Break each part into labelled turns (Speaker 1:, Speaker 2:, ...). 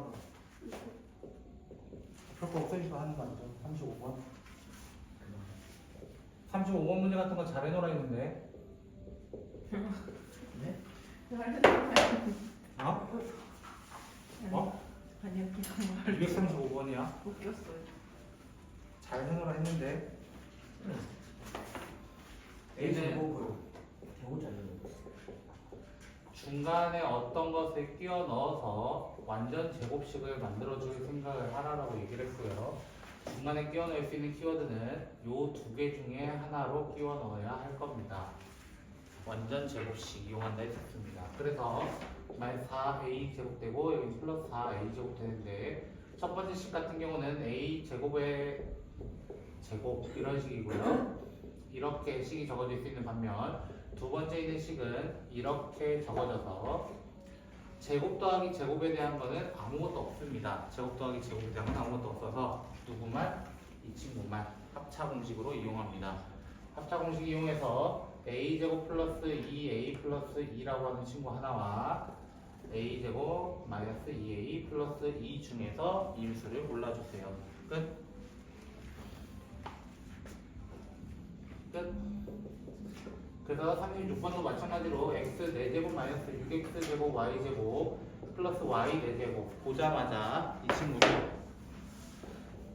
Speaker 1: 하나.
Speaker 2: 별거 없으니까 하는 거 아니죠? 35번. 35번 문제 같은 거 잘 해놓으라 했는데.
Speaker 1: 네?
Speaker 2: 어? 어?
Speaker 3: 아니요 그냥
Speaker 2: 235번이야.
Speaker 3: 웃겼어요.
Speaker 2: 잘 해놓으라 했는데.
Speaker 1: A 제곱 잘려요.
Speaker 2: 중간에 어떤 것을 끼워 넣어서 완전 제곱식을 만들어줄 생각을 하라라고 얘기를 했고요. 중간에 끼워 넣을 수 있는 키워드는 요 두 개 중에 하나로 끼워 넣어야 할 겁니다. 완전 제곱식 이용한다 했었습니다. 그래서 마이너스 4a 제곱되고 여기 플러스 4a 제곱 되는데 첫 번째 식 같은 경우는 a 제곱의 제곱 이런 식이고요. 이렇게 식이 적어질 수 있는 반면 두 번째 있는 식은 이렇게 적어져서 제곱 더하기 제곱에 대한 거는 아무것도 없습니다. 제곱 더하기 제곱에 대한 건 아무것도 없어서 누구만 이 친구만 합차 공식으로 이용합니다. 합차 공식 이용해서 a 제곱 플러스 2a 플러스 2라고 하는 친구 하나와 a 제곱 마이너스 2a 플러스 2 중에서 임수를 골라주세요. 끝. 끝. 그래서 36번도 마찬가지로 x 4제곱 마이너스 6x제곱 y제곱 플러스 y 4제곱 보자마자 이 친구를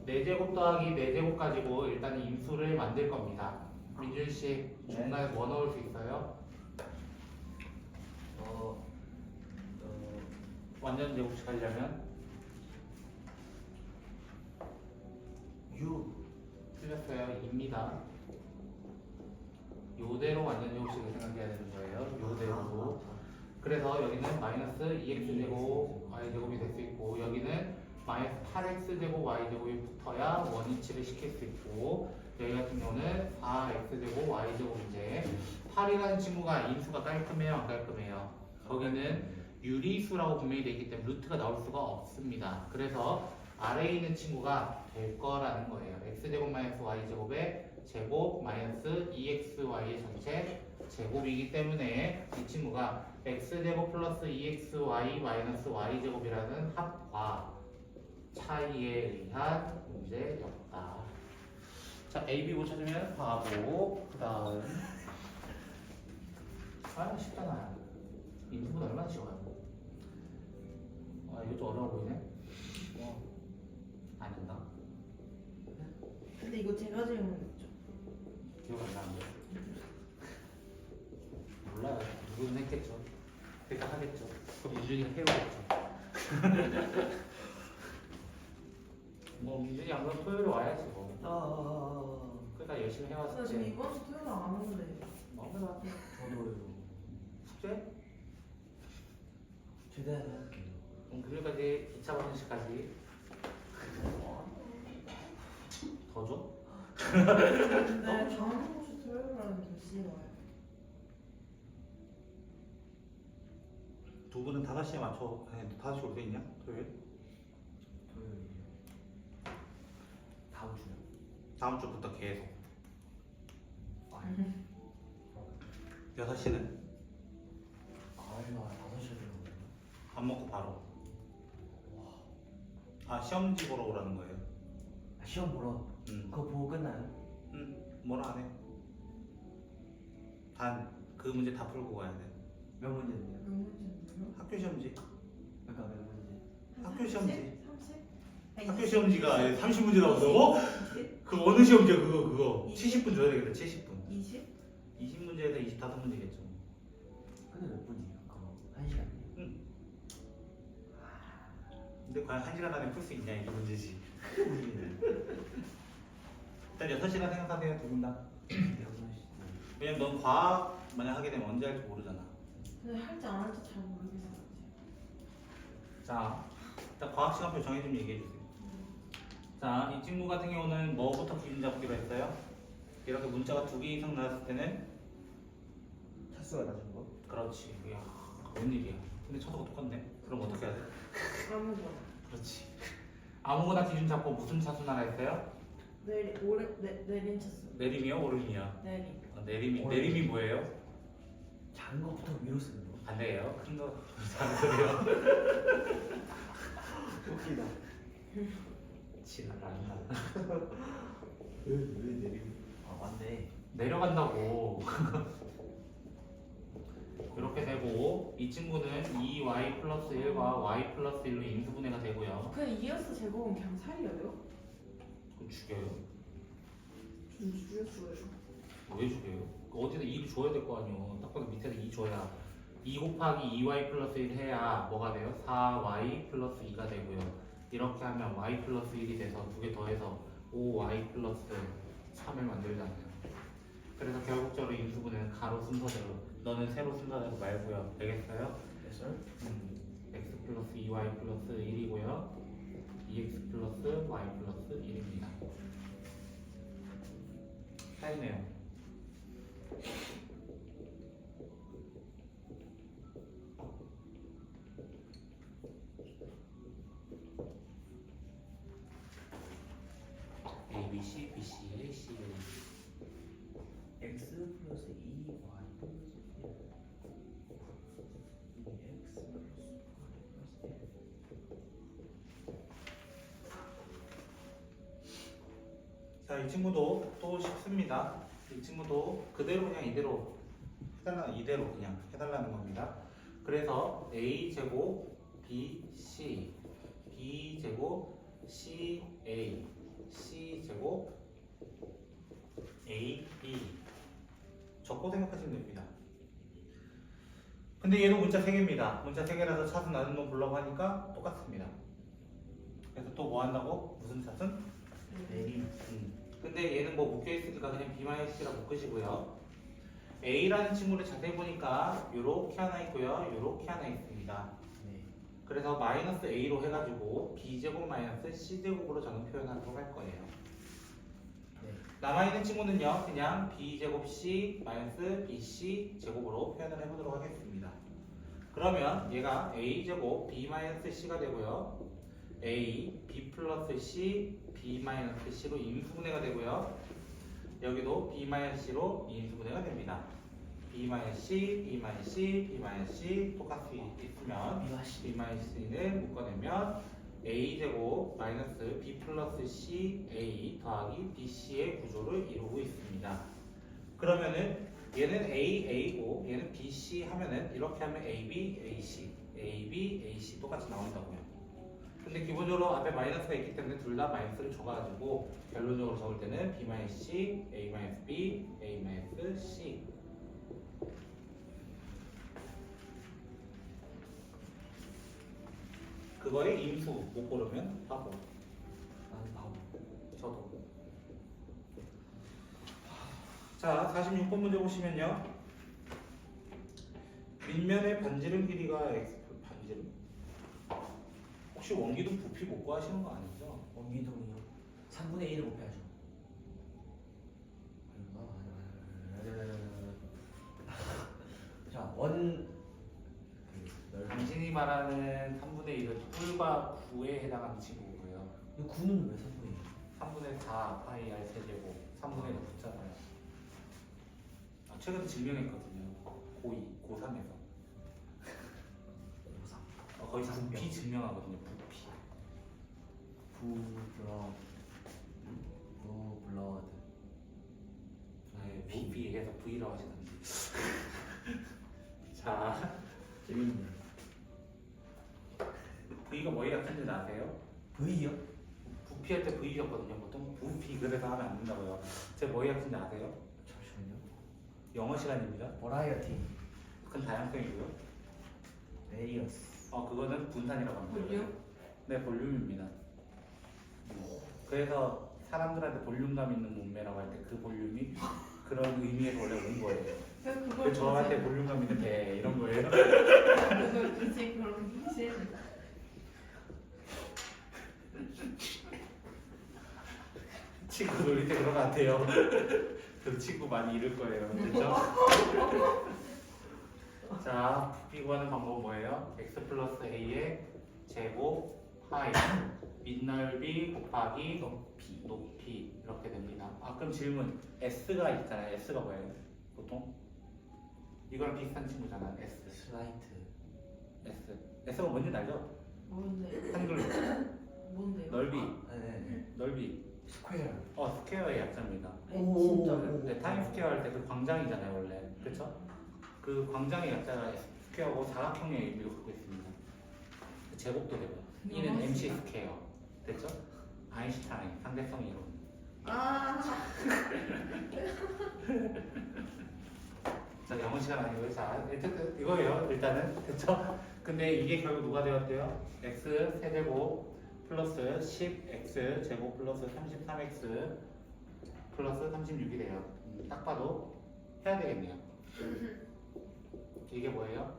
Speaker 2: 4제곱 더하기 4제곱 가지고 일단 임수를 만들 겁니다. 민준 씨 중간에 뭐 넣을 수 있어요?
Speaker 1: 어, 어,
Speaker 2: 완전 제곱식 하려면
Speaker 1: U
Speaker 2: 틀렸어요. 입니다. 요대로 완전 제곱식을 생각해야 되는 거예요. 요대로. 그래서 여기는 마이너스 2x제곱 y제곱이 될 수 있고 여기는 마이너스 8x제곱 y제곱이 붙어야 원위치를 시킬 수 있고 여기 같은 경우는 4x제곱 y제곱인데 8이라는 친구가 인수가 깔끔해요 안 깔끔해요? 거기는 유리수라고 분명히 되어 있기 때문에 루트가 나올 수가 없습니다. 그래서 아래에 있는 친구가 될 거라는 거예요. x제곱 마이너스 y제곱의 제곱 마이너스 2xy의 전체 제곱이기 때문에 이 친구가 x제곱 플러스 2xy 마이너스 y제곱이라는 합과 차이에 의한 문제였다. 자, A, B 못 찾으면 바보. 그 다음. 아, 쉽잖아. 인수보다 얼마나 쉬워요? 아, 이거 좀 어려워 보이네. 어. 안 된다.
Speaker 3: 근데 이거 제가 질문했죠.
Speaker 2: 기억 안 나는데. 몰라요. 누구는 했겠죠. 그러니까 하겠죠. 그럼 민준이가 해오겠죠. 뭐 민준이 안 그러면 토요일에 와야지 뭐.
Speaker 1: 아, 아, 아,
Speaker 2: 그러니까 열심히
Speaker 3: 나 지금
Speaker 2: 해왔었지.
Speaker 3: 이번 주 토요일 안 오는데.
Speaker 2: 뭐 그래.
Speaker 1: 아. 저도요.
Speaker 2: 숙제?
Speaker 1: 최대한 할게요.
Speaker 2: 그럼 금요일까지 2차 방식까지 더 줘?
Speaker 3: 근데 다음 주 토요일 날은 몇 시에 와요?
Speaker 2: 두 분은 5시에 맞춰 아니 5시 올수 있냐? 토요일?
Speaker 1: 토요일이요. 다음 주요?
Speaker 2: 다음 주부터 계속
Speaker 1: 아,
Speaker 2: 6시는
Speaker 1: 아이가 다섯 시에 들어오요.
Speaker 2: 밥 먹고 바로 아 시험지 보러 오라는 거예요
Speaker 1: 아, 시험 보러.
Speaker 2: 음.
Speaker 1: 그거 보고 끝나요?
Speaker 2: 응 뭐라 안 해 단 그 문제 다 풀고 가야 돼
Speaker 1: 몇 문제인데요?
Speaker 3: 몇 문제인데요?
Speaker 2: 학교 시험지
Speaker 1: 그러니까 몇 문제?
Speaker 2: 학교 시험지
Speaker 3: 30?
Speaker 2: 학교 시험지가 30문제 나온다고? 그 어느 시험지야 그거 그거 70분 줘야 되겠다 70분
Speaker 3: 20?
Speaker 2: 20문제에다 25문제겠죠
Speaker 1: 근데 몇 분이에요? 그거 한 시간이에요?
Speaker 2: 근데 과연 1시간 안에 풀 수 있냐 이게 문제지 일단 6시간 생각하세요 두 분다
Speaker 1: 여섯 시.
Speaker 2: 왜냐면 넌 과학 만약 하게 되면 언제 할지 모르잖아
Speaker 3: 근데 할지 안 할지 잘 모르겠어요.
Speaker 2: 자 일단 과학 시간표 정해 좀 얘기해 주세요 자 이 친구 같은 경우는 뭐부터 기준 잡기로 했어요? 이렇게 문자가 두 개 이상 나왔을 때는
Speaker 1: 차수가 낮은 거?
Speaker 2: 그렇지 이야 웬일이야 근데 쳐도가 똑같네 그럼 어떻게 해야 돼?
Speaker 3: 아무거나.
Speaker 2: 그렇지 아무거나 기준 잡고 무슨 차수 나라 했어요?
Speaker 3: 내리 오래 내 내린 차수.
Speaker 2: 내림이요 오름이요?
Speaker 3: 내리.
Speaker 2: 어, 내림이
Speaker 1: 오름.
Speaker 2: 내림이 뭐예요?
Speaker 1: 작은 거부터 위로 쓰는 거.
Speaker 2: 반대예요 큰 거 작은 소리요 지랄한다.
Speaker 1: 왜 왜 내리? 아 맞네.
Speaker 2: 내려간다고. 이렇게 되고 이 친구는 2y 플러스 1과 y 플러스 1로 인수분해가 되고요.
Speaker 3: 그냥 이어스 제곱은 그냥 살려요?
Speaker 2: 그럼 죽여요. 왜 죽여요? 어디다 2를 줘야 될 거 아니에요. 딱 봐도 밑에다 2 줘야 2 곱하기 2y 플러스 1 해야 뭐가 돼요? 4y 플러스 2가 되고요. 이렇게 하면 y 플러스 1이 돼서 두 개 더해서 5y 플러스 3을 만들잖아요. 그래서 결국적으로 인수분해는 가로 순서대로 너는 세로 순서대로 말고요. 되겠어요?
Speaker 1: 됐어?
Speaker 2: 음, x 플러스 2y 플러스 1이고요. 2x 플러스 y 플러스 1입니다. 사이네요. A, B, C, B, C, A, C, A.
Speaker 1: x 플러스 2 y 플러스 1 2x 플러스 y
Speaker 2: 자, 이 친구도 또 쉽습니다. 이 친구도 그대로 그냥 이대로 해달라 이대로 그냥 해달라는 겁니다. 그래서 a 제곱 b c b 제곱 c a c 제곱 a b 적고 생각하시면 됩니다. 근데 얘도 문자 3개입니다. 문자 3개라서 차순 나눈 놈 보려고 하니까 똑같습니다. 그래서 또 뭐 한다고? 무슨 차순?
Speaker 1: 내림
Speaker 2: 음. 근데 얘는 뭐 묶여 있으니까 그냥 B-C라 묶으시고요. A라는 친구를 자세히 보니까 요렇게 하나 있고요. 요렇게 하나 있습니다.
Speaker 1: 네
Speaker 2: 그래서 마이너스 A로 해가지고 B제곱 마이너스 C제곱으로 저는 표현하도록 할 거예요.
Speaker 1: 네.
Speaker 2: 남아있는 친구는요. 그냥 B제곱 C 마이너스 BC 제곱으로 표현을 해보도록 하겠습니다. 그러면 얘가 A제곱 B 마이너스 C가 되고요. A, B 플러스 C, B 마이너스 C로 인수분해가 되고요. 여기도 B 마이너스 C로 인수분해가 됩니다. B 마이너스 C, B 마이너스 C, B 마이너스 C 똑같이 있으면 B 마이너스 C를 묶어내면 A 제곱 마이너스 B 플러스 C A 더하기 B C의 구조를 이루고 있습니다. 그러면은 얘는 A A고 얘는 B C 하면은 이렇게 하면 A B A C A B A C 똑같이 나온다고요. 근데 기본적으로 앞에 마이너스가 있기 때문에 둘 다 마이너스를 줘가지고 결론적으로 적을 때는 B 마이너스 C, A 마이너스 B, A 마이너스 C 그거의 임수 못 고르면 바보.
Speaker 1: 나는 바보
Speaker 2: 저도. 자, 46번 문제 보시면요. 밑면의 반지름 길이가 x. 혹시 원기둥 부피 못 구하시는 거 아니죠?
Speaker 1: 원기둥이요 3분의 1을 곱해야죠 자원 그 넓이
Speaker 2: 당신이 말하는 3분의 1은 뿔과 9에 해당하는 친구고요.
Speaker 1: 이 9는 왜 3분의 1?
Speaker 2: 3분의 4 파이 r 세제곱 3분의 1 붙잖아요. 아, 최근에 증명했거든요. 고2, 고3에서.
Speaker 1: 5 3
Speaker 2: 어, 거의 부피 증명하거든요. 부피.
Speaker 1: 부블러 부블러드
Speaker 2: 네, 부피 해서 V라고 하시던데. 자,
Speaker 1: 재밌네
Speaker 2: V가 뭐에 약한지 아세요?
Speaker 1: V요?
Speaker 2: 부피할 때 V였거든요. 보통 부피 그래서 하면 안 된다고요. 제가 뭐에 약한지 아세요?
Speaker 1: 잠시만요
Speaker 2: 영어 시간입니다.
Speaker 1: 버라이어티
Speaker 2: 큰 다양성이고요.
Speaker 1: 레리어스
Speaker 2: 어, 그거는 분산이라고 합니다.
Speaker 3: 볼륨?
Speaker 2: 네, 볼륨입니다. 그래서 사람들한테 볼륨감 있는 몸매라고 할 때 그 볼륨이 그런 의미에서 원래 온 거예요.
Speaker 3: 그걸
Speaker 2: 저한테 볼륨감 있는 배 이런 거예요.
Speaker 3: 그걸 굳이 그런 굳이
Speaker 2: 친구 놀릴 때 그런 것 같아요. 그 친구 많이 잃을 거예요. 그렇죠? 자, 부피 구하는 방법은 뭐예요? x 플러스 a의 제곱 파이 밑넓이 곱하기 높이 높이 이렇게 됩니다. 아 그럼 질문 s가 있잖아요. s가 뭐예요? 보통 이거랑 비슷한 친구잖아. s
Speaker 1: 슬라이트
Speaker 2: s s가 뭔지 알죠?
Speaker 3: 뭔데?
Speaker 2: 한글로
Speaker 3: 뭔데요?
Speaker 2: 넓이 넓이.
Speaker 1: 스퀘어.
Speaker 2: 어 스퀘어의 약자입니다.
Speaker 3: 아니, 진짜요?
Speaker 2: 네, 타임스퀘어 할 때 그 광장이잖아요 원래. 그렇죠? 그 광장의 약자가 스퀘어고 사각형의 의미를 갖고 있습니다. 그 제곱도 되고요. 이는 MC. 스퀘어. 됐죠? 아인슈타인 상대성 이론.
Speaker 3: 아,
Speaker 2: 자 영어 시간 아니고요. 자 일단 이거예요. 일단은 됐죠? 근데 이게 결국 누가 되었대요? x 세제곱 플러스 10x 제곱 플러스 33x 플러스 36이 돼요. 음, 딱 봐도 해야 되겠네요. 이게 뭐예요?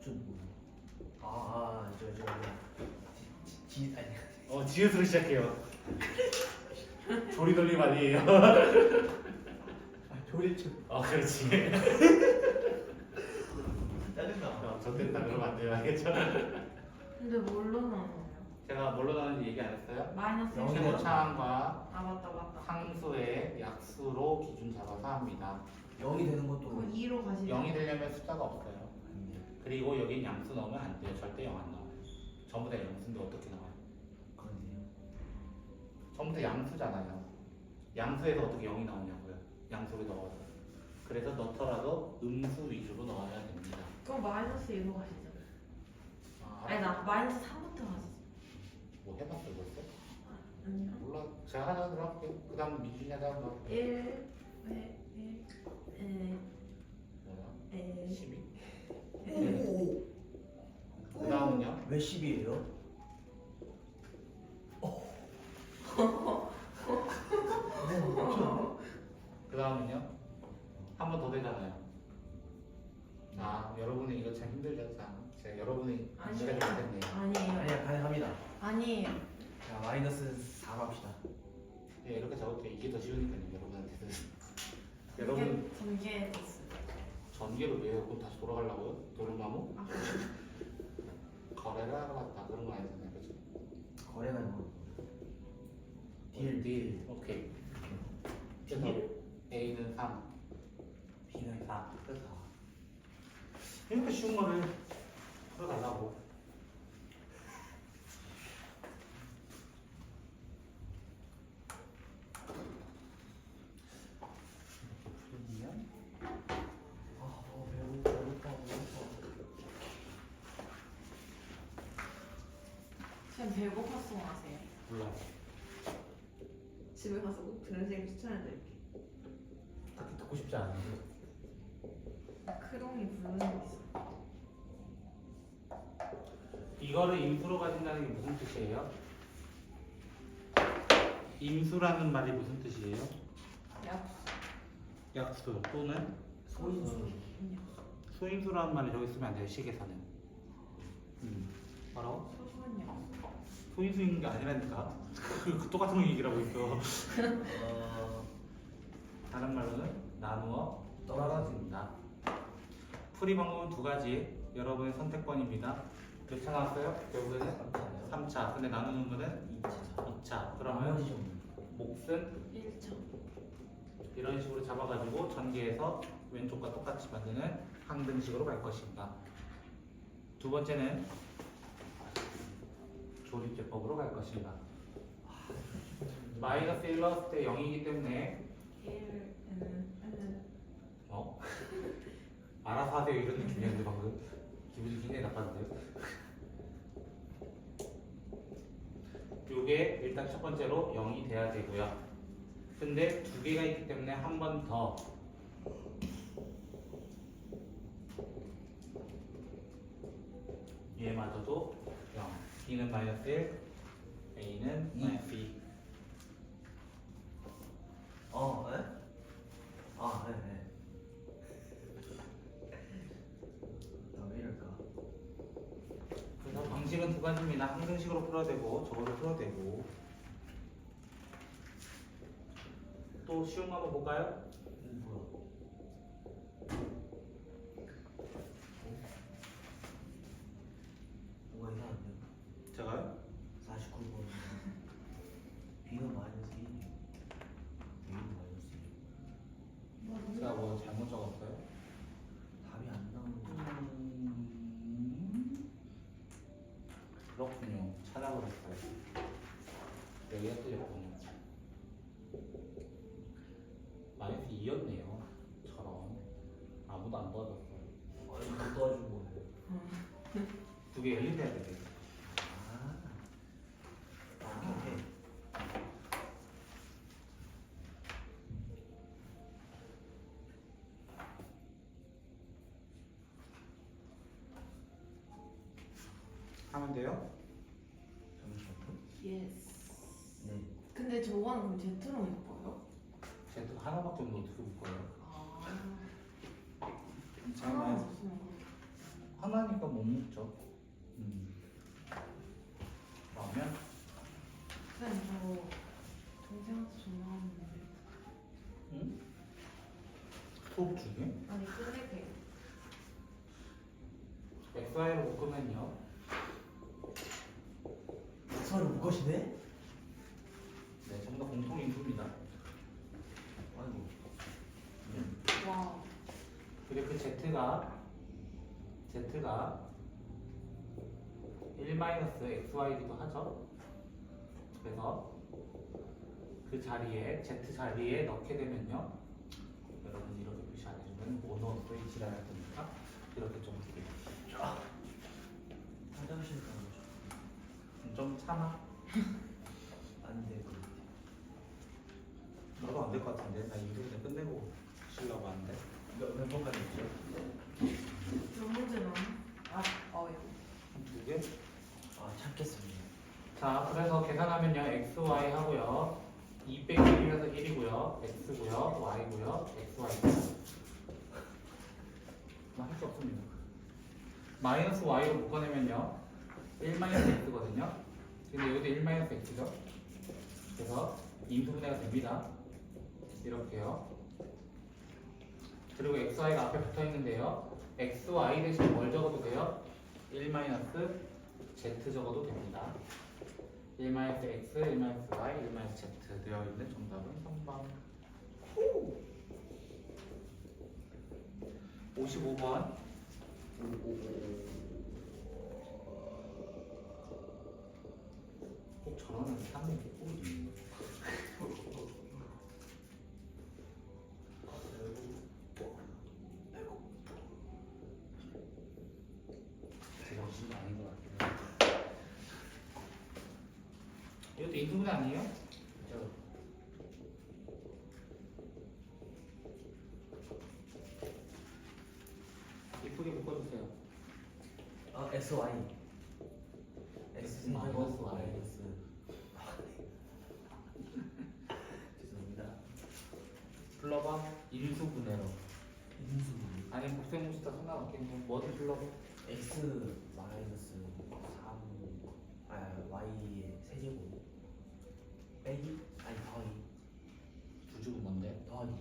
Speaker 1: 좀 뭐. 아, 저, 저, 지, 지, 아니.
Speaker 2: 어 지읒으로 시작해요. 조리 돌림 아니에요?
Speaker 1: 아, 조리춤.
Speaker 2: 어 그렇지.
Speaker 1: 짜증나.
Speaker 2: 어, 전됐다 그러면 안 돼요. 알겠죠?
Speaker 3: 근데 뭘로 나눠요?
Speaker 2: 제가 뭘로 나는지 얘기 안 했어요?
Speaker 3: 마이너스. 1.
Speaker 2: 최고차항과
Speaker 3: 아, 맞다, 맞다.
Speaker 2: 상수의 약수로 기준 잡아서 합니다.
Speaker 1: 0이 되는 것도
Speaker 3: 그거 2로 가시죠.
Speaker 2: 0이 되려면 숫자가 없어요. 그리고 여긴 양수 넣으면 안 돼요. 절대 0 안 나와요. 전부 다 양수인데 어떻게 나와요?
Speaker 1: 그런데요.
Speaker 2: 전부 다 양수잖아요. 양수에서 어떻게 0이 나오냐고요. 양수를 넣어서. 그래서 넣더라도 음수 위주로 넣어야 됩니다.
Speaker 3: 그럼 마이너스 1로 가시죠.
Speaker 2: 아,
Speaker 3: 아니, 나 마이너스 3부터 가시죠.
Speaker 2: 뭐 해봤어요 벌써?
Speaker 3: 아니요.
Speaker 2: 몰라. 제가 하나 들어갈게요. 그 다음 미준이 하나 더.
Speaker 3: 1, 1, 1, 1,
Speaker 2: 뭐야?
Speaker 3: 1,
Speaker 2: 12?
Speaker 3: 1.
Speaker 2: 그 다음은요?
Speaker 1: 왜 10이에요?
Speaker 2: 그 다음은요? 한 번 더 되잖아요. 아, 여러분이 이거 참 힘들죠. 자, 제가 여러분이
Speaker 3: 아니에요.
Speaker 2: 시간이 안 됐네요.
Speaker 3: 아니에요.
Speaker 1: 아니야, 가능합니다.
Speaker 3: 아니에요.
Speaker 1: 자, 마이너스 4 갑시다.
Speaker 2: 예, 이렇게 적어도 이게 더 쉬우니까요, 여러분한테는. 여러분,
Speaker 3: 됐어요.
Speaker 2: 전개 를 왜 해요? 그럼 다시 돌아가려고요?
Speaker 3: 아,
Speaker 2: 거래를 하러 갔다. 그런 건 아니잖아요, 그죠?
Speaker 1: 거래가 뭐. 딜, 딜.
Speaker 2: 오케이.
Speaker 1: 딜?
Speaker 2: 그래서 A는 3,
Speaker 1: B는
Speaker 2: 4. 그래서 이렇게 쉬운 거를 풀어달라고. 풀면
Speaker 1: 아, 어, 배고, 배고파, 배고파.
Speaker 3: 지금 배고파서 하세요.
Speaker 2: 몰라요.
Speaker 3: 집에 가서 꼭 들으시는 추천해드릴게요.
Speaker 2: 딱히 듣고 싶지 않은데.
Speaker 3: 크롱이 부르는 게 있어요.
Speaker 2: 이거를 임수로 가진다는 게 무슨 뜻이에요? 임수라는 말이 무슨 뜻이에요?
Speaker 3: 약,
Speaker 2: 약수 또는
Speaker 1: 소인수.
Speaker 2: 수임수라는 말을 여기 쓰면 안 돼요 식에서는 음.
Speaker 3: 약.
Speaker 2: 소인수인 게 아니라니까 그 똑같은 거 얘기를 하고 있어
Speaker 1: 어,
Speaker 2: 다른 말로는 나누어 떨어집니다 풀이 방법은 두 가지 여러분의 선택권입니다 몇 차 나왔어요? 결국에는
Speaker 1: 3차요.
Speaker 2: 3차 근데 나누는 거는
Speaker 1: 2차.
Speaker 2: 2차 그러면. 몫은
Speaker 3: 1점.
Speaker 2: 이런 식으로 잡아가지고 전개해서 왼쪽과 똑같이 만드는 항등식으로 갈 것입니다. 두 번째는 조립제법으로 갈. 마이너스 1 넣었을 때 0이기 때문에
Speaker 3: 1, 1,
Speaker 2: 어? 알아서 하세요 이런 느낌이었는데 방금 기분이 굉장히 나빴는데요? 요게 일단 첫 번째로 0이 돼야 되고요. 근데 두 개가 있기 때문에 한 번 더 얘마저도 0 B는 마이너스 1 A는
Speaker 1: 이.
Speaker 2: 마이너스 2
Speaker 1: 어, 네? 아, 네, 네. 나왜 이럴까?
Speaker 2: 그래서 방식은 두 가지입니다. 항등식으로 풀어야 되고 저거를 풀어야 되고 또 쉬운 거 한번 볼까요?
Speaker 1: 음, 뭐야? 뭐가 이상한데요?
Speaker 2: 제가요?
Speaker 1: 49번. B는 마이너스 1. A는 마이너스 1.
Speaker 2: 제가 뭐 잘못 적었어요?
Speaker 1: 답이 안 나오는 거.
Speaker 2: 음... 그렇군요. 찾아보겠어요. 여기가 틀렸군요. 마이너스 2였네요. 저런 아무도 안 도와줬어요.
Speaker 1: 아니 못 도와주고
Speaker 2: 두개 연립해야 되겠네.
Speaker 1: 아 아, 오케이
Speaker 2: 하면 돼요?
Speaker 3: 예스.
Speaker 1: 네
Speaker 3: 근데 저거는 그럼 Z로 묶어요?
Speaker 2: 제가 하나밖에 없는데 어떻게 볼 거예요?
Speaker 3: 아. 하나만
Speaker 2: 잠깐만.
Speaker 3: 없으면
Speaker 2: 하나니까 못 먹죠. 음. 그러면
Speaker 3: 쌤, 저 동생한테 전화 왔는데.
Speaker 2: 음? 수업 중에
Speaker 3: 아니, 끝낼게요.
Speaker 2: XY로 묶으면요.
Speaker 1: 못 것이네?
Speaker 2: 네, 전부 다 공통 인수입니다.
Speaker 1: 아이고
Speaker 3: 와.
Speaker 2: 그리고 그 Z가 Z가 1-XY기도 하죠. 그래서 그 자리에 Z 자리에 넣게 되면요. 여러분 이렇게 표시 안 해주면 이 지랄할 거니까 이렇게 좀.
Speaker 1: 화장실 가고
Speaker 2: 좀 참아.
Speaker 1: 안 돼
Speaker 2: 너도 안 될 것 같은데 나 이거 그냥 끝내고 쉬려고 하는데.
Speaker 1: 몇 번까지 있죠?
Speaker 3: 몇 문제나? 아, 어, 이거.
Speaker 2: 두 개?
Speaker 1: 아 찾겠습니다
Speaker 2: 자, 그래서 계산하면요. x, y 하고요. 2 빼기 1이라서 1이고요. x고요. y고요. x, y고요. 뭐할수 없습니다. 마이너스 y로 묶어내면요. 1 마이너스 x거든요. 근데 여기도 1 마이너스 x죠. 그래서 인수분해가 됩니다. 이렇게요. 그리고 x, y가 앞에 붙어 있는데요. x, y 대신 뭘 적어도 돼요? 1 마이너스 z 적어도 됩니다. 1 마이너스 x, 1 마이너스 y, 1 마이너스 z 되어 있는 정답은 3번. 55번. 꼭 예쁘거든요. 제가 무슨 게 아닌 것 같아요. 이것도 인수분해 아니에요?
Speaker 1: 저
Speaker 2: 이쁘게 묶어주세요.
Speaker 1: 아 S Y S
Speaker 2: Y.
Speaker 1: 마이너스 죄송합니다
Speaker 2: 불러봐. 인수분해로.
Speaker 1: 인수
Speaker 2: 아니 복생무시다 상관없겠네. 뭐든 불러봐.
Speaker 1: X 마이너스 3 아, Y의 세제곱 빼기 아니 더하기
Speaker 2: 두 줄은 뭔데?
Speaker 1: 더하기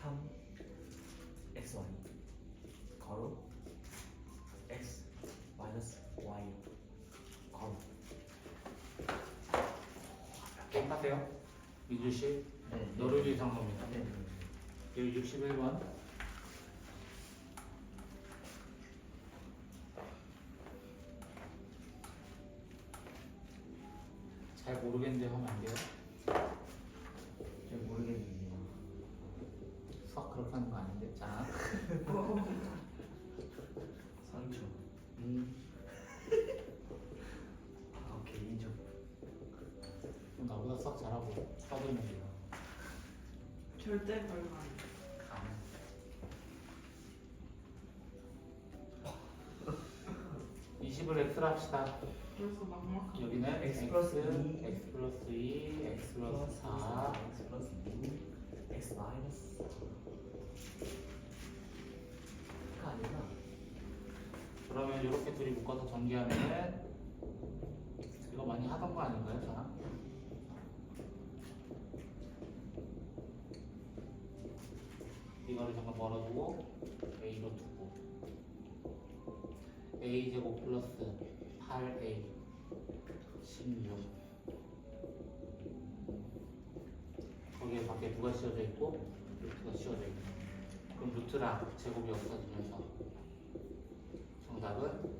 Speaker 1: 3 XY 가로 X 마이너스 Y 가로
Speaker 2: 기억하세요? 이주 씨.
Speaker 1: 네
Speaker 2: 너를 위해 산 겁니다.
Speaker 1: 네, 네,
Speaker 2: 여기 61번. 잘 모르겠는데 하면 안 돼요?
Speaker 1: 네. 잘 모르겠는데요
Speaker 2: 수학 그렇게 하는 거 아닌데. 자.
Speaker 1: 상처
Speaker 2: 음.
Speaker 1: 아 오케이 인정
Speaker 2: 그럼 나보다 수학 잘하고 써보면 돼요.
Speaker 3: 절대 불만.
Speaker 2: 감. (20을 x로 합시다
Speaker 3: 벌써 막막하네.
Speaker 2: 여기는
Speaker 1: X 플러스 이.
Speaker 2: x 플러스 2 x 플러스 4
Speaker 1: X 플러스 6 X 마이너스 4 그거 아니구나
Speaker 2: 그러면 이렇게 둘이 묶어서 전개하면은 이거 많이 하던 거 아닌가요, 저랑? 이거를 잠깐 벌어두고 a로 두고 a 제곱 플러스 8a 16 거기에 밖에 누가 씌워져 있고 루트가 씌워져 있고. 그럼 루트랑 제곱이 없어지면서 정답은